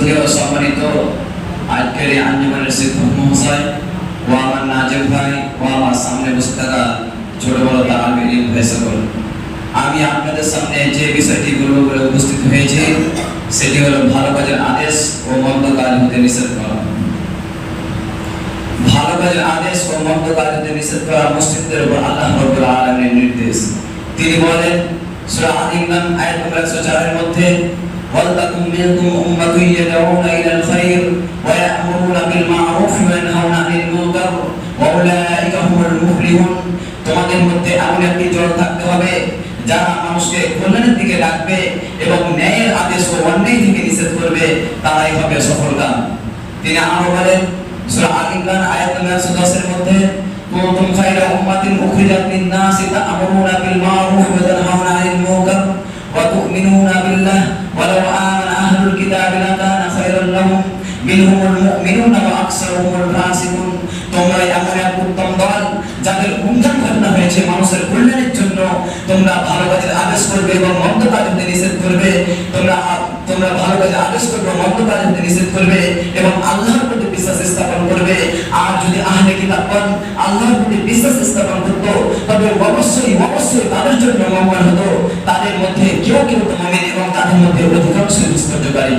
শ্রদ্ধেয় সম্মানিত আজকের এই আঞ্জুমানের শিক্ষক মহাশয় ও আমার নাজেব ভাই ও আমার সামনে বসে থাকা ছোট বড় তালবে ইলম ভাই সকল। আমি আপনাদের সামনে যে বিষয়টি বলব বলে উপস্থিত হয়েছি, সেটি হলো ভালো কাজের আদেশ ও মন্দ কাজ হতে নিষেধ করা। ভালো কাজের আদেশ ও মন্দ কাজ হতে নিষেধ করা মুসলিমদের উপর আল্লাহ রব্বুল আলামিনের নির্দেশ। তিনি বলেন, সূরা আল ইমরান আয়াত নম্বর 104 এর মধ্যে ইলাল খায়র ওয়া ইয়া'মুরুনা বিল মা'রুফ ওয়া ইয়ানহাউনা আনিল মুনকার ওয়া উলাইকা হুমুল মুফলিহুন তোমাদের মধ্যে এমন একটি দল থাকতে হবে যারা মানুষকে কল্যাণের দিকে ডাকবে এবং ন্যায়ের আদেশ ও অন্যায় থেকে নিষেধ করবে, তারাই হবে সফলকাম তিনি আরও বলেন, সূরা আল ইমরান আয়াত নম্বর 110 এর মধ্যে, কুনতুম উম্মাতিন উখরিজাত লিন-নাস তা'মুরুনা বিল মা'রুফ ওয়া তানহাউনা 'আনিল মুনকার ওয়া তু'মিনুনা বিল্লাহ। আমানা আহলুল কিতাবি লাকানা খায়রান লাহুম মিনহুমুল মুমিনুনা ওয়া আকসারুহুমুল ফাসিকুন তোমরা এমন এক উত্তম দল যাদের গুণগান ঘটনা হয়েছে মানুষের কল্যাণের জন্য। তোমরা ভালো কাজের আদেশ করবে এবং মন্দ কাজ হতে নিষেধ করবে। তোমরা তোমরা ভালো কাজের আদেশ করবে মন্দ কাজ হতে নিষেধ করবে এবং আল্লাহর প্রতি বিশ্বাস স্থাপন করবে। আর যদি আহলে কিতাবগণ আল্লাহর প্রতি বিশ্বাস স্থাপন করত, তবে অবশ্যই অবশ্যই তাদের জন্য মঙ্গল হতো। দুষ্কর্যকারী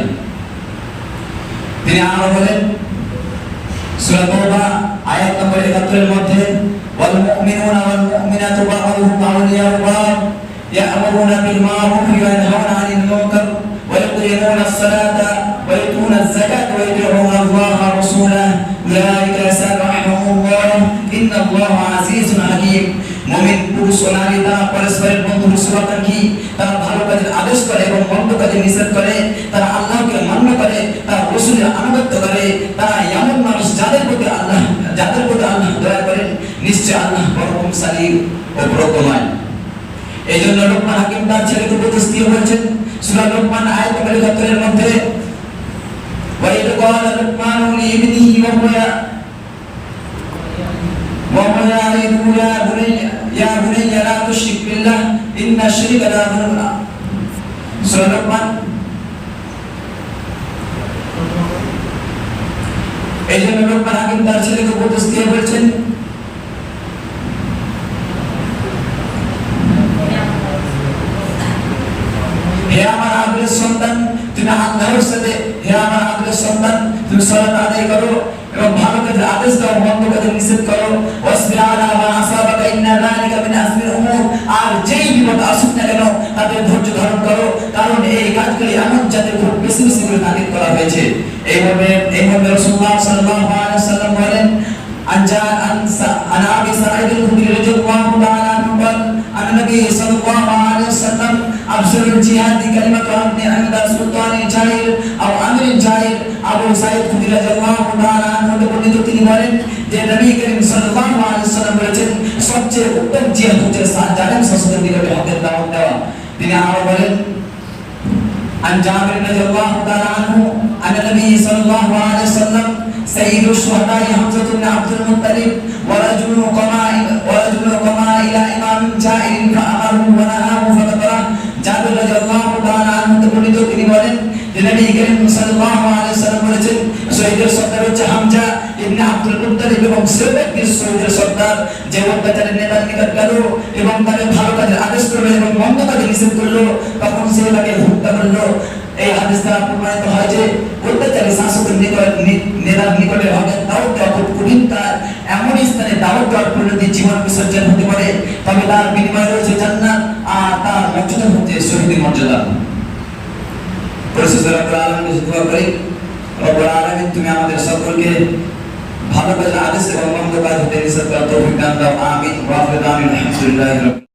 তিনি আরো বলেন সূরা তাওবা আয়াত নম্বর 71 এর মধ্যে ওয়াল মুমিনুনা ওয়াল মুমিনাতু বা'দুহুম আউলিয়াউ বা'দ يأمرون بالمعروف وينهون عن المنكر ويقيمون الصلاة ويؤتون الزكاة ويطيعون الله ورسوله أولئك سيرحمهم الله إن الله عزيز حكيم মুমিন পুরুষ ও নারী তারা পরস্পরের বন্ধু শুভাকাঙ্ক্ষী তারা ভালো কাজের আদেশ করে এবং মন্দ কাজের নিষেধ করে তারা রসুলের আনুগত্য করে তারা এমন মানুষ যাদের প্রতি আল্লাহ যাদের প্রতি আল্লাহ দয়া করেন নিশ্চয় আল্লাহ পরমশালী ও প্রজ্ঞাময় এই জন্য লোকমান হাকিম তার ছেলেকে উপদেশ দিয়ে বলছেন সূরা লোকমান আয়াত নম্বর 71 এর মধ্যে وَإِذْ قَالَ لُقْمَانُ لِابْنِهِ وَهُوَ وهو يعظه يا بني يا بني لا تشرك بالله إن الشرك لا ظلم সূরা লোকমান হে আমার আদরের সন্তান, তুমি আল্লাহর হে আমার আদরের সন্তান, তুমি সালাত আদায় করো এবং ভালো কাজের আদেশ দাও, মন্দ কাজের নিষেধ করো। ওয়াসবির আলা মা আসাবাকা ইন্না যালিকা মিন সিলসিলা তালিম করা হয়েছে। এইভাবে এইভাবে রাসূলুল্লাহ সাল্লাল্লাহু আলাইহি ওয়াসাল্লাম বলেন, আনজা আনসা আনা আবি সাঈদ খুদরি রাদিয়াল্লাহু তাআলা আনহু বলেন, আন নবী সাল্লাল্লাহু আলাইহি ওয়াসাল্লাম আফসাল জিহাদ কালিমাতু আবনি আনদা সুলতানি জাহির আও আমির জাহির আবু সাঈদ খুদরি রাদিয়াল্লাহু তাআলা আনহু বর্ণিত তিনি বলেন যে নবী করিম সাল্লাল্লাহু আলাইহি ওয়াসাল্লাম বলেছেন, সবচেয়ে উত্তম জিহাদ হচ্ছে জালেম শাসনের বিরুদ্ধে হকের দাওয়াত দেওয়া। তিনি আরও বলেন عن جابر رضي الله تعالى عنه أن النبي صلى الله عليه وسلم سيد الشهداء حمزة بن عبد المطلب ورجل قما ورجل قما إلى إمام جائر فأمره ونهاه فكفره জাবের রাদিয়াল্লাহু তাআলা আনহু বর্ণিত তিনি বলেন যে নবী করিম সাল্লাল্লাহু আলাইহি ওয়াসাল্লাম বলেছেন শহীদের আব্দুল এবং সে ব্যক্তি শহীদের সর্দার যে অত্যাচারের নেতার নিকট গেল এবং তাকে ভালো কাজের আদেশ করল এবং মন্দ কাজে নিষেধ করল, তখন সে তাকে হত্যা করল। এই হাদিস দ্বারা প্রমাণিত হয় যে অত্যাচারী শাসকের নিকট নেতার নিকটে হবে দাওয়াত দেওয়া খুব কঠিন কাজ। এমন স্থানে দাওয়াত দেওয়ার পরিণতি জীবন বিসর্জন হতে পারে, তবে তার বিনিময় রয়েছে জান্নাত আর তার মর্যাদা হচ্ছে শহীদের মর্যাদা। পরিশেষে রব্বুল আলামিন দোয়া করি, রব্বুল আলামিন তুমি আমাদের সকলকে ভালো কাজের আদেশ এবং মন্দ কাজ হতে নিষেধ করার তৌফিক দান দাও আমিন ওয়া আখিরু দাওয়ানা আলহামদুলিল্লাহি